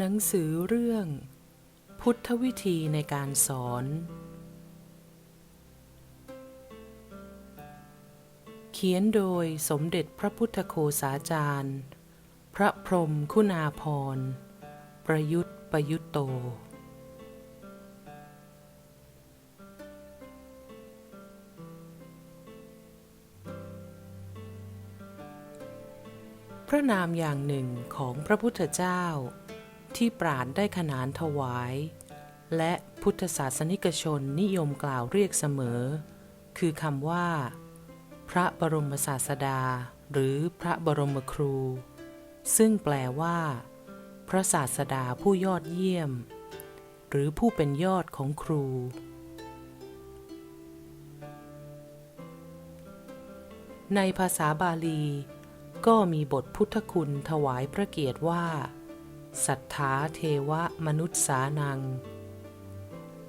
หนังสือเรื่อง พุทธวิธีในการสอน เขียนโดยสมเด็จพระพุทธโฆษาจารย์ พระพรมคุณาภรณ์ประยุทธ์ประยุตโต พระนามอย่างหนึ่งของพระพุทธเจ้า ที่ปราดได้ขนานถวาย และพุทธศาสนิกชนนิยมกล่าวเรียกเสมอ คือคำว่า พระบรมศาสดา หรือพระบรมครู ซึ่งแปลว่า พระศาสดาผู้ยอดเยี่ยม หรือผู้เป็นยอดของครู ในภาษาบาลี ก็มีบทพุทธคุณถวายพระเกียรติว่า สัทธาเทวมนุษย์สานัง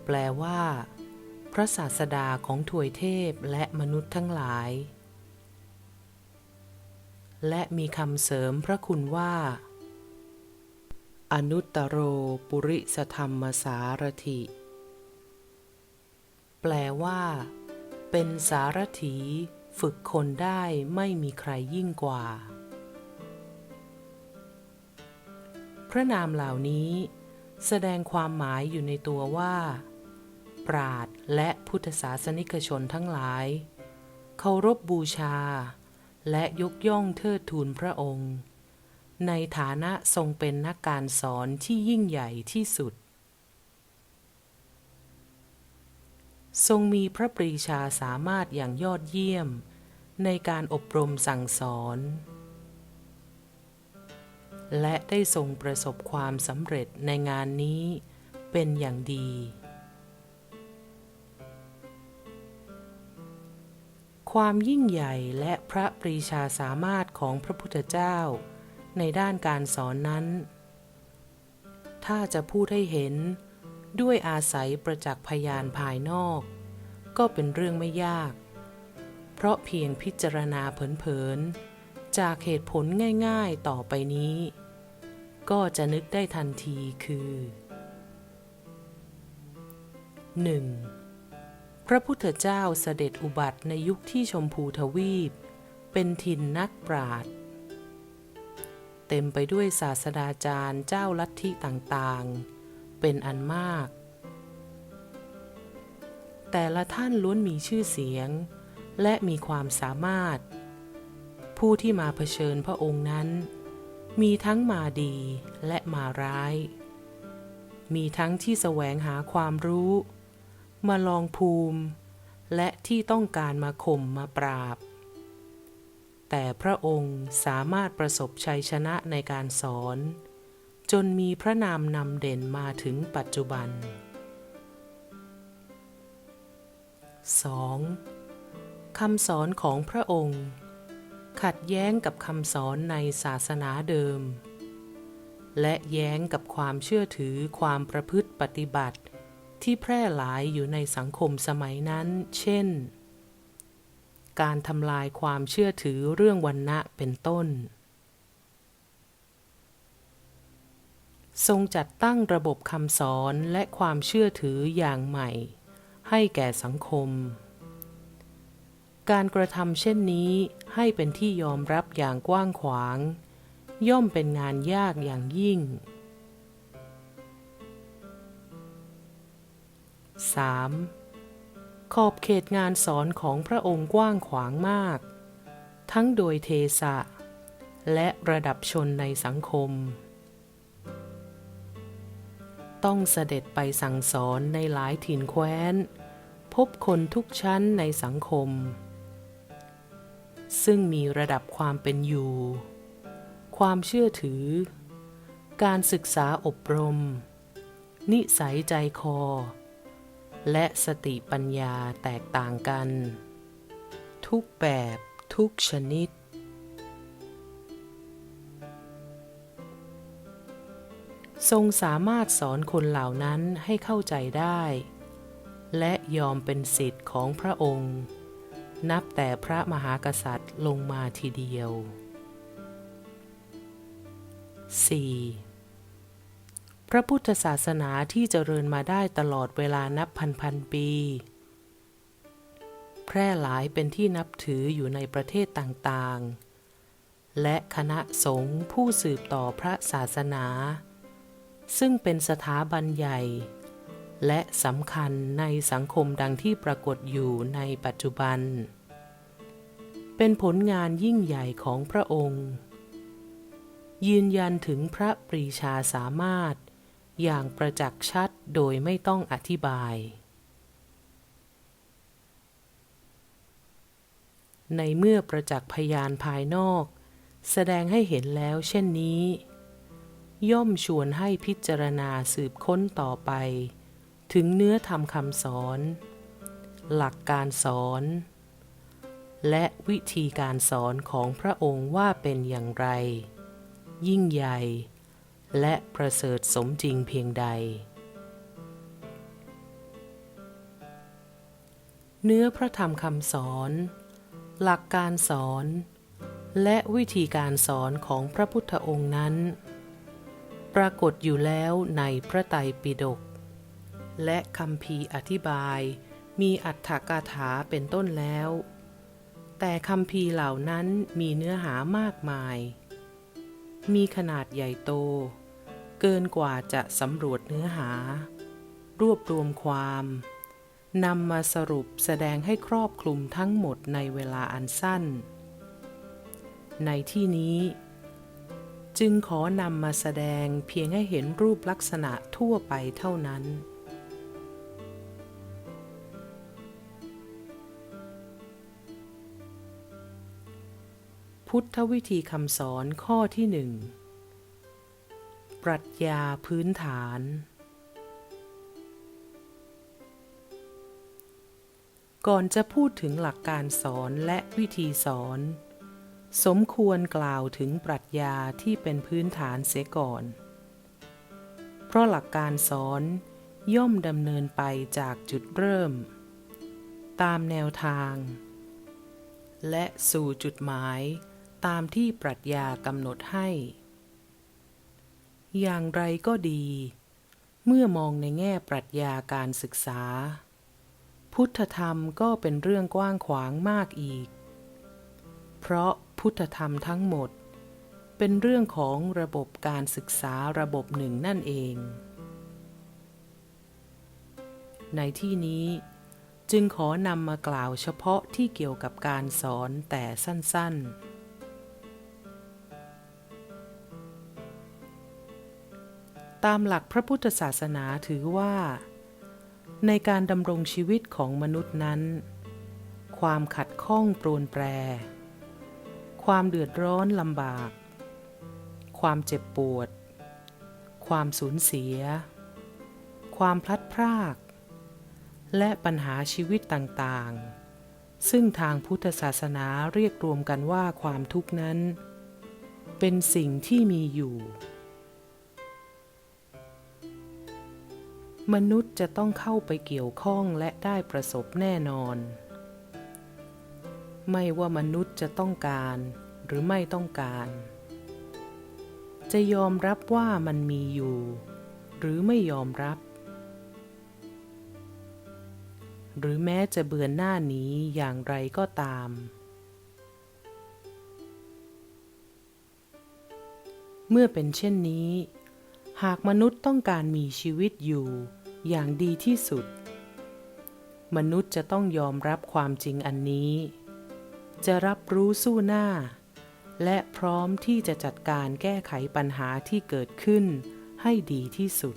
แปลว่า พระศาสดาของถวยเทพและมนุษย์ทั้งหลาย และมีคำเสริมพระคุณว่า อนุตตโรปุริสธรรมสารถิ แปลว่า เป็นสารถีฝึกคนได้ไม่มีใครยิ่งกว่า ระนามเหล่านี้ แสดงความหมายอยู่ในตัวว่า ปราดและพุทธศาสนิกชนทั้งหลาย เคารพบบูชา และยกย่องเทิดทูนพระองค์ ในฐานะทรงเป็นนักการสอนที่ยิ่งใหญ่ที่สุด ทรงมีพระปรีชาสามารถอย่างยอดเยี่ยม ในการอบรมสั่งสอน และได้ทรงประสบความสำเร็จในงานนี้เป็นอย่างดี ความยิ่งใหญ่และพระปรีชาสามารถของพระพุทธเจ้า ในด้านการสอนนั้น ถ้าจะพูดให้เห็นด้วยอาศัยประจักษ์พยานภายนอก ก็เป็นเรื่องไม่ยาก เพราะเพียงพิจารณาเผินๆจากเหตุผลง่ายๆต่อไปนี้ ก็จะนึกได้ทันทีคือ 1. พระพุทธเจ้าเสด็จอุบัติในยุคที่ชมพูทวีป เป็นถิ่นนักปราชญ์เต็มไปด้วยศาสดาจารย์เจ้าลัทธิต่างๆ เป็นอันมาก แต่ละท่านล้วนมีชื่อเสียง และมีความสามารถ ผู้ที่มาเผชิญพระองค์นั้น มีทั้งมาดีและมาร้าย มีทั้งที่แสวงหาความรู้ มาลองภูมิ และที่ต้องการมาข่มมาปราบ แต่พระองค์สามารถประสบชัยชนะในการสอน จนมีพระนามนำเด่นมาถึงปัจจุบัน 2. คำสอนของพระองค์ ขัดแย้งกับคำสอนในศาสนาเดิม และแย้งกับความเชื่อถือความประพฤติปฏิบัติ ที่แพร่หลายอยู่ในสังคมสมัยนั้น เช่น การทำลายความเชื่อถือเรื่องวันณะเป็นต้น ทรงจัดตั้งระบบคำสอนและความเชื่อถืออย่างใหม่ ให้แก่สังคม การกระทำเช่นนี้ให้เป็นที่ยอมรับอย่างกว้างขวาง ย่อมเป็นงานยากอย่างยิ่ง 3. ขอบเขตงานสอนของพระองค์กว้างขวางมาก ทั้งโดยเทสะ และระดับชนในสังคม ต้องเสด็จไปสั่งสอนในหลายถิ่นแคว้น พบคนทุกชั้นในสังคม ซึ่งมีระดับความเป็นอยู่ ความเชื่อถือ การศึกษาอบรม นิสัยใจคอ และสติปัญญาแตกต่างกัน ทุกแบบทุกชนิด ทรงสามารถสอนคนเหล่านั้นให้เข้าใจได้ และยอมเป็นสิทธิ์ของพระองค์ นับแต่พระมหากษัตริย์ลงมาทีเดียว 4. พระพุทธศาสนาที่เจริญมาได้ตลอดเวลานับพันพันปี แพร่หลายเป็นที่นับถืออยู่ในประเทศต่างๆ และคณะสงฆ์ผู้สืบต่อพระศาสนา ซึ่งเป็นสถาบันใหญ่ และสำคัญในสังคมดังที่ปรากฏอยู่ในปัจจุบัน เป็นผลงานยิ่งใหญ่ของพระองค์ ยืนยันถึงพระปรีชาสามารถ อย่างประจักษ์ชัดโดยไม่ต้องอธิบาย ในเมื่อประจักษ์พยานภายนอก แสดงให้เห็นแล้วเช่นนี้ ย่อมชวนให้พิจารณาสืบค้นต่อไป ถึงเนื้อธรรมคำสอน หลักการสอน และวิธีการสอนของพระองค์ว่าเป็นอย่างไร ยิ่งใหญ่ และประเสริฐสมจริงเพียงใด เนื้อพระธรรมคำสอน หลักการสอน และวิธีการสอนของพระพุทธองค์นั้น ปรากฏอยู่แล้วในพระไตรปิฎกและคำพีอธิบายมีอัตถกาถาเป็นต้นแล้ว แต่คำพีเหล่านั้นมีเนื้อหามากมาย มีขนาดใหญ่โต เกินกว่าจะสำรวจเนื้อหา รวบรวมความนำมาสรุปแสดงให้ครอบคลุมทั้งหมดในเวลาอันสั้น ในที่นี้ จึงขอนำมาแสดงเพียงให้เห็นรูปลักษณะทั่วไปเท่านั้น พุทธวิธีคำสอนข้อที่หนึ่งปรัชญาพื้นฐาน ก่อนจะพูดถึงหลักการสอนและวิธีสอน สมควรกล่าวถึงปรัชญาที่เป็นพื้นฐานเสียก่อน เพราะหลักการสอนย่อมดำเนินไปจากจุดเริ่ม ตามแนวทาง และสู่จุดหมาย ตามที่ปรัชญากำหนดให้ อย่างไรก็ดี เมื่อมองในแง่ปรัชญาการศึกษา พุทธธรรมก็เป็นเรื่องกว้างขวางมากอีก เพราะพุทธธรรมทั้งหมด เป็นเรื่องของระบบการศึกษาระบบหนึ่งนั่นเอง ในที่นี้จึงขอนำมากล่าวเฉพาะที่เกี่ยวกับการสอนแต่สั้นๆ ตามหลักพระพุทธศาสนาถือว่า ในการดำรงชีวิตของมนุษย์นั้น ความขัดข้องปรนแปร ความเดือดร้อนลำบาก ความเจ็บปวด ความสูญเสีย ความพลัดพราก และปัญหาชีวิตต่างๆ ซึ่งทางพุทธศาสนาเรียกรวมกันว่าความทุกข์นั้น เป็นสิ่งที่มีอยู่ มนุษย์จะต้องเข้าไปเกี่ยวข้องและได้ประสบแน่นอน ไม่ว่ามนุษย์จะต้องการหรือไม่ต้องการ จะยอมรับว่ามันมีอยู่ หรือไม่ยอมรับ หรือแม้จะเบือนหน้าหนี้อย่างไรก็ตาม เมื่อเป็นเช่นนี้ หากมนุษย์ต้องการมีชีวิตอยู่อย่างดีที่สุด มนุษย์จะต้องยอมรับความจริงอันนี้ จะรับรู้สู้หน้า และพร้อมที่จะจัดการแก้ไขปัญหาที่เกิดขึ้นให้ดีที่สุด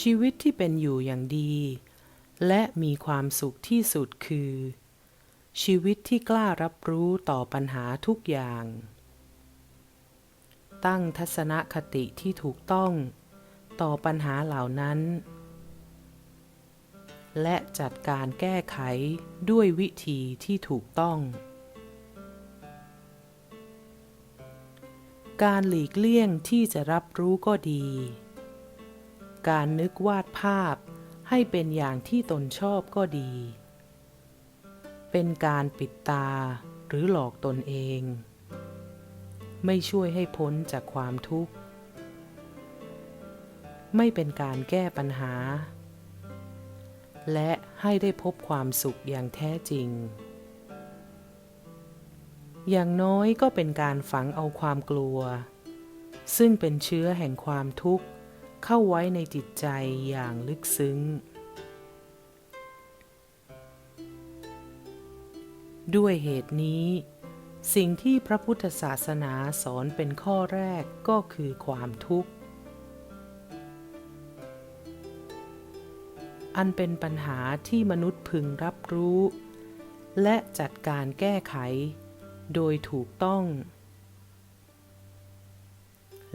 ชีวิตที่เป็นอยู่อย่างดี และมีความสุขที่สุดคือ ชีวิตที่กล้ารับรู้ต่อปัญหาทุกอย่าง ตั้งทัศนคติที่ถูกต้องต่อปัญหาเหล่านั้น และจัดการแก้ไขด้วยวิธีที่ถูกต้อง การหลีกเลี่ยงที่จะรับรู้ก็ดี การนึกวาดภาพให้เป็นอย่างที่ตนชอบก็ดี เป็นการปิดตาหรือหลอกตนเอง ไม่ช่วยให้พ้นจากความทุกข์ ไม่เป็นการแก้ปัญหา และให้ได้พบความสุขอย่างแท้จริง อย่างน้อยก็เป็นการฝังเอาความกลัว ซึ่งเป็นเชื้อแห่งความทุกข์เข้าไว้ในจิตใจอย่างลึกซึ้ง ด้วยเหตุนี้ สิ่งที่พระพุทธศาสนาสอนเป็นข้อแรกก็คือความทุกข์ อันเป็นปัญหาที่มนุษย์พึงรับรู้ และจัดการแก้ไข โดยถูกต้อง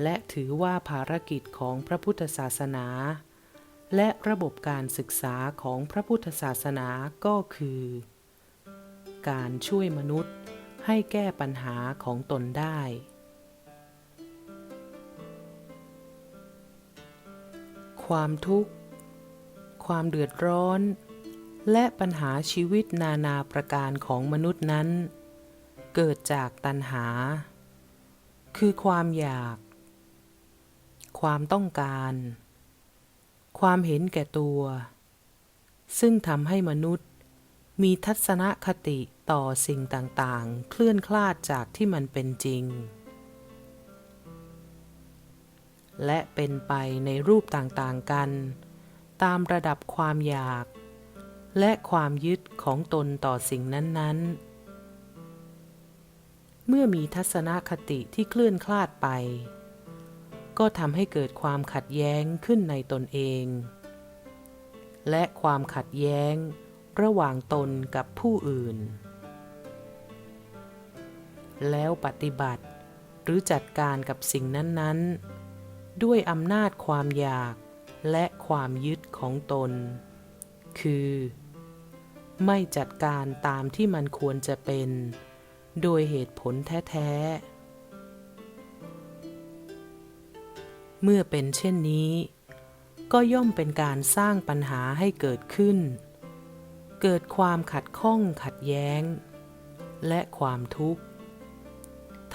และถือว่าภารกิจของพระพุทธศาสนา และระบบการศึกษาของพระพุทธศาสนาก็คือ การช่วยมนุษย์ให้แก้ปัญหาของตนได้ ความทุกข์ ความเดือดร้อน และปัญหาชีวิตนานาประการของมนุษย์นั้น เกิดจากตัณหา คือความอยาก ความต้องการ ความเห็นแก่ตัว ซึ่งทำให้มนุษย์ มีทัศนคติต่อสิ่งต่างๆ เคลื่อนคลาดจากที่มันเป็นจริง และเป็นไปในรูปต่างๆกัน ตามระดับความอยาก และความยึดของตนต่อสิ่งนั้น ๆ เมื่อมีทัศนคติที่เคลื่อนคลาดไป ก็ทำให้เกิดความขัดแย้งขึ้นในตนเอง และความขัดแย้ง ระหว่างตนกับผู้อื่น แล้วปฏิบัติหรือจัดการกับสิ่งนั้น ๆ ด้วยอำนาจความอยากและความยึดของตน คือ ไม่จัดการตามที่มันควรจะเป็น โดยเหตุผลแท้ ๆ เมื่อเป็นเช่นนี้ ก็ย่อมเป็นการสร้างปัญหาให้เกิดขึ้น เกิดความขัดข้องขัดแย้ง และความทุกข์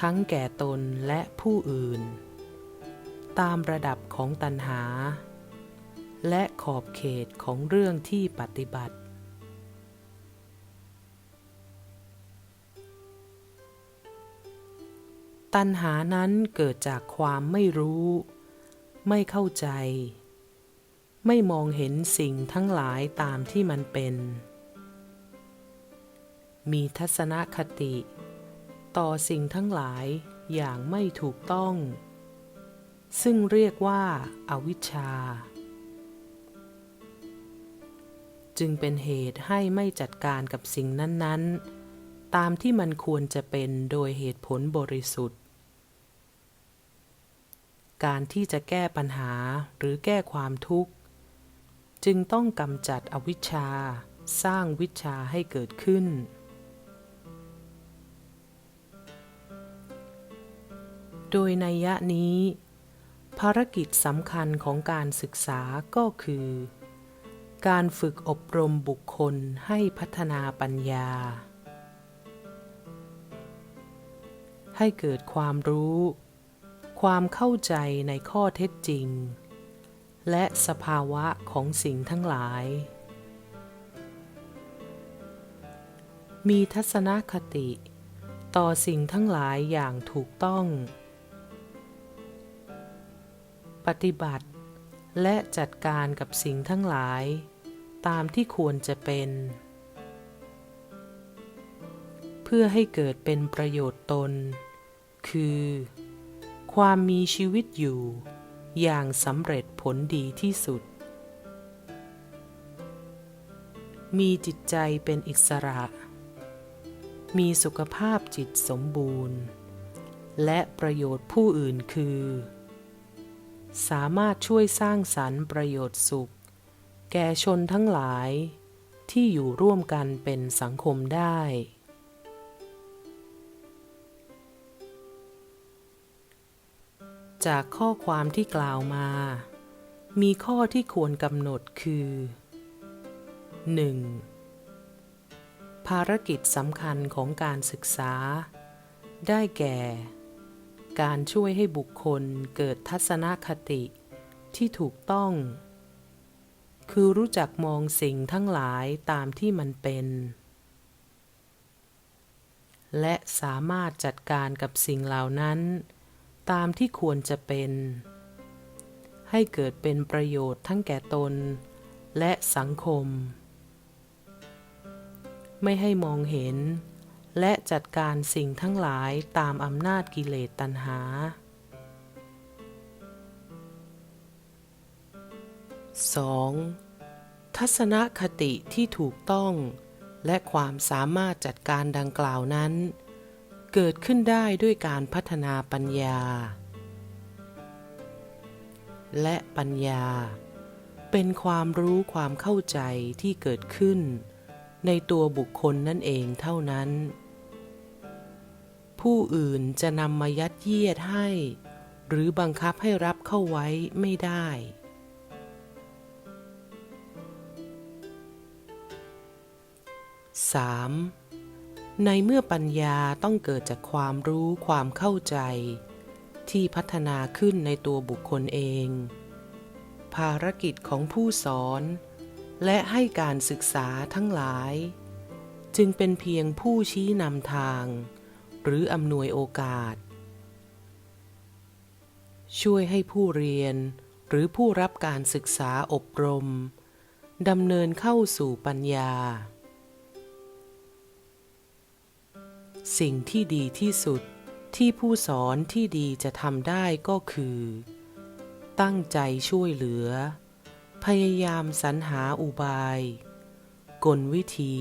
ทั้งแก่ตนและผู้อื่น ตามระดับของตัณหา และขอบเขตของเรื่องที่ปฏิบัติ ตัณหานั้นเกิดจากความไม่รู้ ไม่เข้าใจไม่มองเห็นสิ่งทั้งหลายตามที่มันเป็น มีทัศนคติ ต่อสิ่งทั้งหลายอย่างไม่ถูกต้อง ซึ่งเรียกว่าอาวิชชา จึงเป็นเหตุให้ไม่จัดการกับสิ่งนั้น ๆ ตามที่มันควรจะเป็นโดยเหตุผลบริสุทธิ์ การที่จะแก้ปัญหาหรือแก้ความทุกข์ จึงต้องกำจัดอวิชชาสร้างวิชาให้เกิดขึ้น โดยในยะนี้ ภารกิจสำคัญของการศึกษาก็คือ การฝึกอบรมบุคคลให้พัฒนาปัญญา ให้เกิดความรู้ ความเข้าใจในข้อเท็จจริง และสภาวะของสิ่งทั้งหลาย มีทัศนคติต่อสิ่งทั้งหลายอย่างถูกต้อง ปฏิบัติ และจัดการกับสิ่งทั้งหลาย ตามที่ควรจะเป็น เพื่อให้เกิดเป็นประโยชน์ตน คือ ความมีชีวิตอยู่อย่างสำเร็จผลดีที่สุด มีจิตใจเป็นอิสระ มีสุขภาพจิตสมบูรณ์ และประโยชน์ผู้อื่นคือ สามารถช่วยสร้างสรรค์ประโยชน์สุข แก่ชนทั้งหลายที่อยู่ร่วมกันเป็นสังคมได้ จากข้อความที่กล่าวมา มีข้อที่ควรกำหนดคือ 1. ภารกิจสำคัญของการศึกษา ได้แก่ การช่วยให้บุคคลเกิดทัศนคติที่ถูกต้อง คือรู้จักมองสิ่งทั้งหลายตามที่มันเป็น และสามารถจัดการกับสิ่งเหล่านั้น ตามที่ควรจะเป็น ให้เกิดเป็นประโยชน์ทั้งแก่ตน และสังคม ไม่ให้มองเห็น และจัดการสิ่งทั้งหลายตามอำนาจกิเลสตัณหา 2. ทัศนคติที่ถูกต้อง และความสามารถจัดการดังกล่าวนั้น เกิดขึ้นได้ด้วยการพัฒนาปัญญา และปัญญา เป็นความรู้ความเข้าใจที่เกิดขึ้นในตัวบุคคลนั่นเองเท่านั้น ผู้อื่นจะนำมายัดเยียดให้ หรือบังคับให้รับเข้าไว้ไม่ได้ 3. ในเมื่อปัญญาต้องเกิดจากความรู้ความเข้าใจ ที่พัฒนาขึ้นในตัวบุคคลเอง ภารกิจของผู้สอน และให้การศึกษาทั้งหลาย จึงเป็นเพียงผู้ชี้นำทาง หรืออำนวยโอกาส ช่วยให้ผู้เรียนหรือผู้รับการศึกษาอบรมดำเนินเข้าสู่ปัญญา สิ่งที่ดีที่สุดที่ผู้สอนที่ดีจะทำได้ก็คือ ตั้งใจช่วยเหลือ พยายามสรรหาอุบาย กลวิธี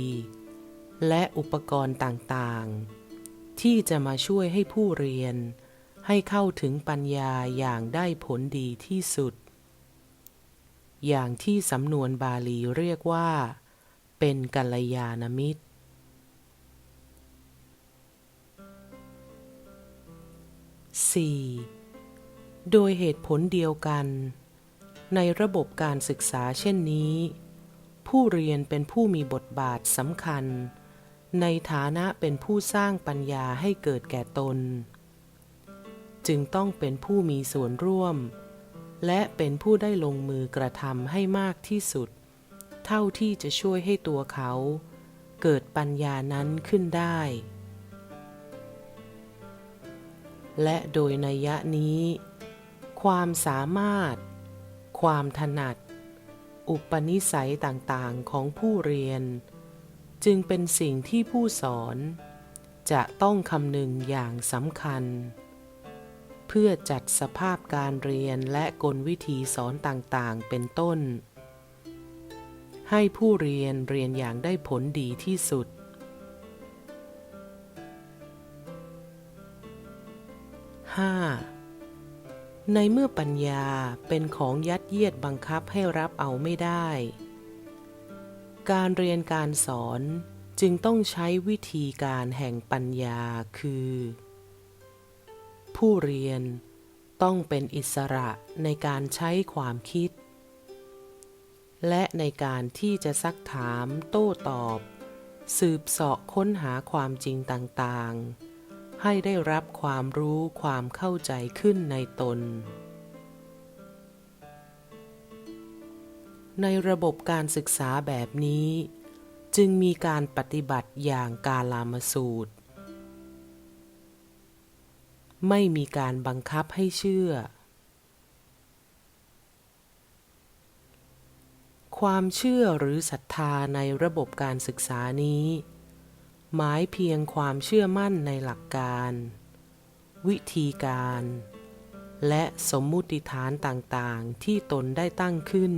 และอุปกรณ์ต่างๆ ที่จะมาช่วยให้ผู้เรียน ให้เข้าถึงปัญญาอย่างได้ผลดีที่สุด อย่างที่สำนวนบาลีเรียกว่า เป็นกัลยาณมิตร 4. โดยเหตุผลเดียวกัน ในระบบการศึกษาเช่นนี้ ผู้เรียนเป็นผู้มีบทบาทสำคัญ ในฐานะเป็นผู้สร้างปัญญาให้เกิดแก่ตน จึงต้องเป็นผู้มีส่วนร่วม และเป็นผู้ได้ลงมือกระทำให้มากที่สุด เท่าที่จะช่วยให้ตัวเขา เกิดปัญญานั้นขึ้นได้ และโดยนัยนี้ ความสามารถ ความถนัด อุปนิสัยต่างๆของผู้เรียน จึงเป็นสิ่งที่ผู้สอน จะต้องคำนึงอย่างสำคัญ เพื่อจัดสภาพการเรียนและกลวิธีสอนต่างๆ เป็นต้น ให้ผู้เรียนเรียนอย่างได้ผลดีที่สุด 5. ในเมื่อปัญญาเป็นของยัดเยียดบังคับให้รับเอาไม่ได้ การเรียนการสอนจึงต้องใช้วิธีการแห่งปัญญาคือ ผู้เรียนต้องเป็นอิสระในการใช้ความคิด และในการที่จะซักถามโต้ตอบ สืบเสาะค้นหาความจริงต่างๆ ให้ได้รับความรู้ความเข้าใจขึ้นในตน ในระบบการศึกษาแบบนี้ จึงมีการปฏิบัติอย่างกาลามสูตร ไม่มีการบังคับให้เชื่อ ความเชื่อหรือศรัทธาในระบบการศึกษานี้ หมายเพียงความเชื่อมั่นในหลักการ วิธีการและสมมุติฐานต่างๆ ที่ตนได้ตั้งขึ้น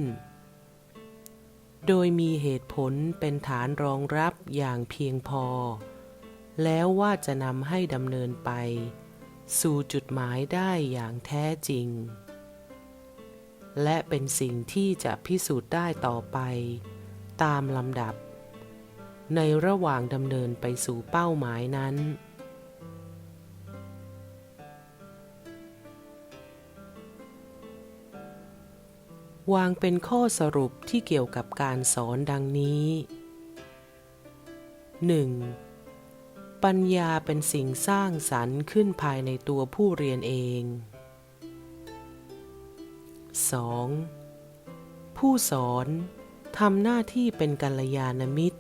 โดยมีเหตุผลเป็นฐานรองรับอย่างเพียงพอ แล้วว่าจะนำให้ดำเนินไป สู่จุดหมายได้อย่างแท้จริง และเป็นสิ่งที่จะพิสูจน์ได้ต่อไป ตามลำดับ ในระหว่างดำเนินไปสู่เป้าหมายนั้น วางเป็นข้อสรุปที่เกี่ยวกับการสอนดังนี้ 1. ปัญญาเป็นสิ่งสร้างสรรค์ขึ้นภายในตัวผู้เรียนเอง 2. ผู้สอนทำหน้าที่เป็นกัลยาณมิตร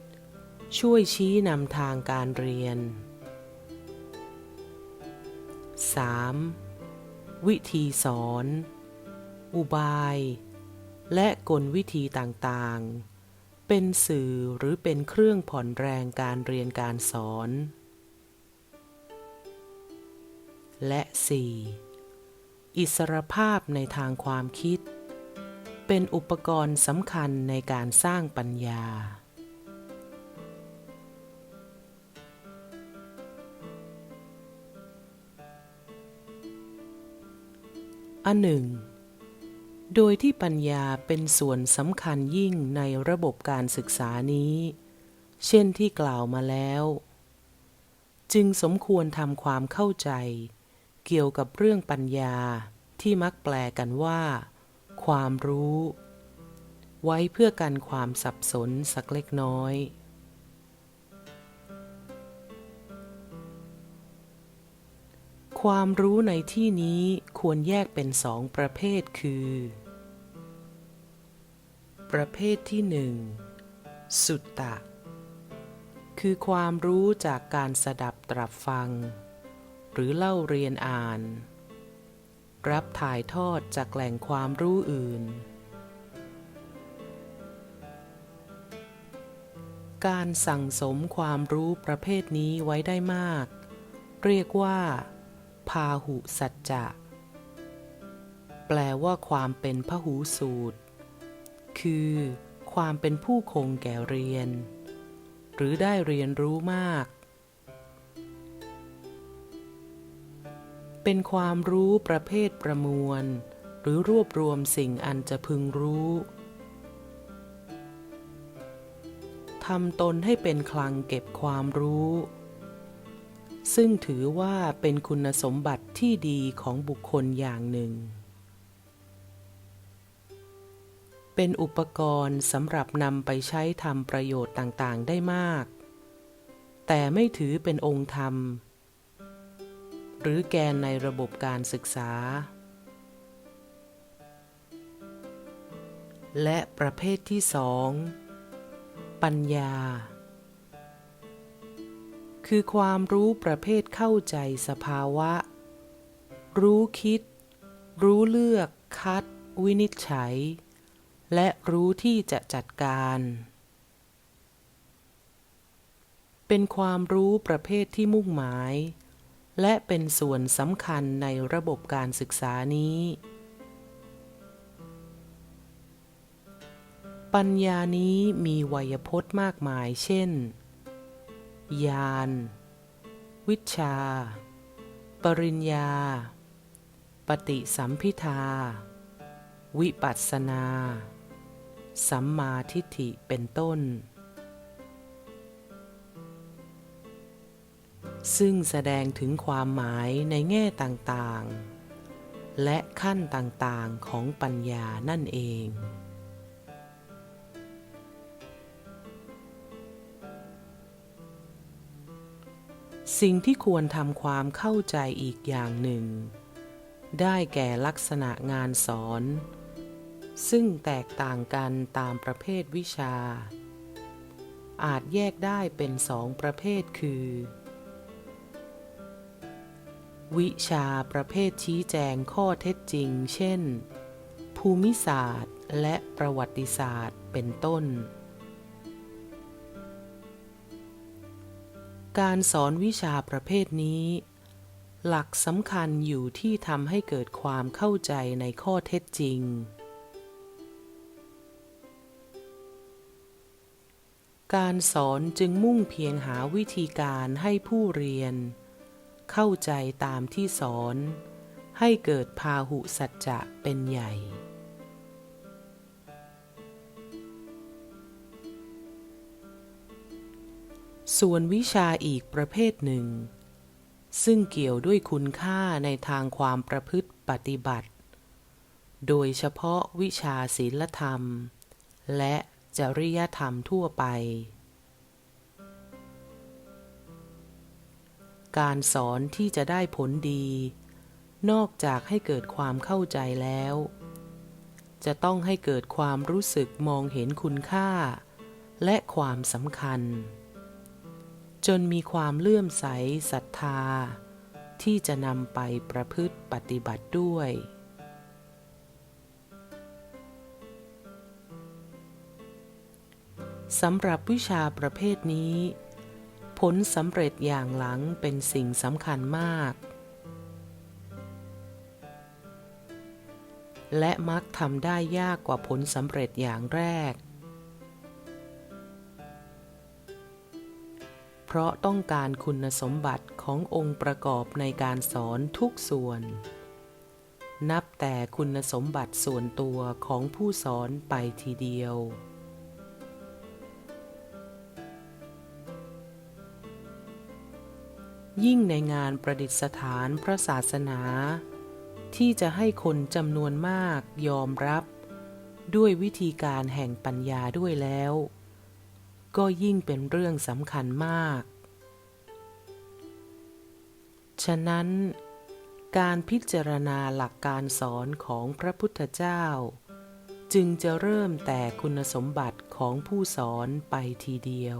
ช่วยชี้นำทางการเรียน 3. วิธีสอน อุบาย และกลวิธีต่างๆ เป็นสื่อหรือเป็นเครื่องผ่อนแรงการเรียนการสอน และ 4. อิสรภาพในทางความคิด เป็นอุปกรณ์สำคัญในการสร้างปัญญาอันหนึ่ง โดยที่ปัญญาเป็นส่วนสำคัญยิ่งในระบบการศึกษานี้ เช่นที่กล่าวมาแล้ว จึงสมควรทำความเข้าใจ เกี่ยวกับเรื่องปัญญาที่มักแปลกันว่า ความรู้ ไว้เพื่อกันความสับสนสักเล็กน้อย ความรู้ในที่นี้ควรแยกเป็นสองประเภทคือ ประเภทที่หนึ่งสุตตะ คือความรู้จากการสดับตรับฟัง หรือเล่าเรียนอ่าน รับถ่ายทอดจากแหล่งความรู้อื่น การสั่งสมความรู้ประเภทนี้ไว้ได้มาก เรียกว่า พาหุสัจจะ แปลว่าความเป็นพหูสูตร คือ ความเป็นผู้คงแก่เรียน หรือได้เรียนรู้มาก เป็นความรู้ประเภทประมวล หรือรวบรวมสิ่งอันจะพึงรู้ทำตนให้เป็นคลังเก็บความรู้ ซึ่งถือว่าเป็นคุณสมบัติที่ดีของบุคคลอย่างหนึ่ง เป็นอุปกรณ์สำหรับนำไปใช้ทำประโยชน์ต่างๆ ได้มาก แต่ไม่ถือเป็นองค์ธรรม หรือแกนในระบบการศึกษา และประเภทที่สองปัญญา คือความรู้ประเภทเข้าใจสภาวะ รู้คิด รู้เลือก คัด วินิจฉัย และรู้ที่จะจัดการ เป็นความรู้ประเภทที่มุ่งหมาย และเป็นส่วนสำคัญในระบบการศึกษานี้ ปัญญานี้มีไวยพจน์มากมายเช่น ญาณ วิชา ปริญญา ปฏิสัมพิทา วิปัสสนา สัมมาทิฏฐิเป็นต้น ซึ่งแสดงถึงความหมายในแง่ต่างๆ และขั้นต่างๆของปัญญานั่นเอง สิ่งที่ควรทำความเข้าใจอีกอย่างหนึ่ง ได้แก่ลักษณะงานสอน ซึ่งแตกต่างกันตามประเภทวิชา อาจแยกได้เป็นสองประเภทคือ วิชาประเภทชี้แจงข้อเท็จจริง เช่น ภูมิศาสตร์และประวัติศาสตร์เป็นต้น การสอนวิชาประเภทนี้ หลักสำคัญอยู่ที่ทำให้เกิดความเข้าใจในข้อเท็จจริง การสอนจึงมุ่งเพียงหาวิธีการให้ผู้เรียน เข้าใจตามที่สอน ให้เกิดพาหุสัจจะเป็นใหญ่ ส่วนวิชาอีกประเภทหนึ่ง ซึ่งเกี่ยวด้วยคุณค่าในทางความประพฤติปฏิบัติ โดยเฉพาะวิชาศีลธรรม และจริยธรรมทั่วไป การสอนที่จะได้ผลดี นอกจากให้เกิดความเข้าใจแล้ว จะต้องให้เกิดความรู้สึกมองเห็นคุณค่า และความสำคัญ จนมีความเลื่อมใสศรัทธา ที่จะนำไปประพฤติปฏิบัติด้วย สำหรับวิชาประเภทนี้ ผลสำเร็จอย่างหลังเป็นสิ่งสำคัญมาก และมักทำได้ยากกว่าผลสำเร็จอย่างแรก เพราะต้องการคุณสมบัติขององค์ประกอบในการสอนทุกส่วน นับแต่คุณสมบัติส่วนตัวของผู้สอนไปทีเดียวยิ่งในงานประดิษฐานพระศาสนา ที่จะให้คนจำนวนมากยอมรับ ด้วยวิธีการแห่งปัญญาด้วยแล้ว ก็ยิ่งเป็นเรื่องสำคัญมาก ฉะนั้น การพิจารณาหลักการสอนของพระพุทธเจ้า จึงจะเริ่มแต่คุณสมบัติของผู้สอนไปทีเดียว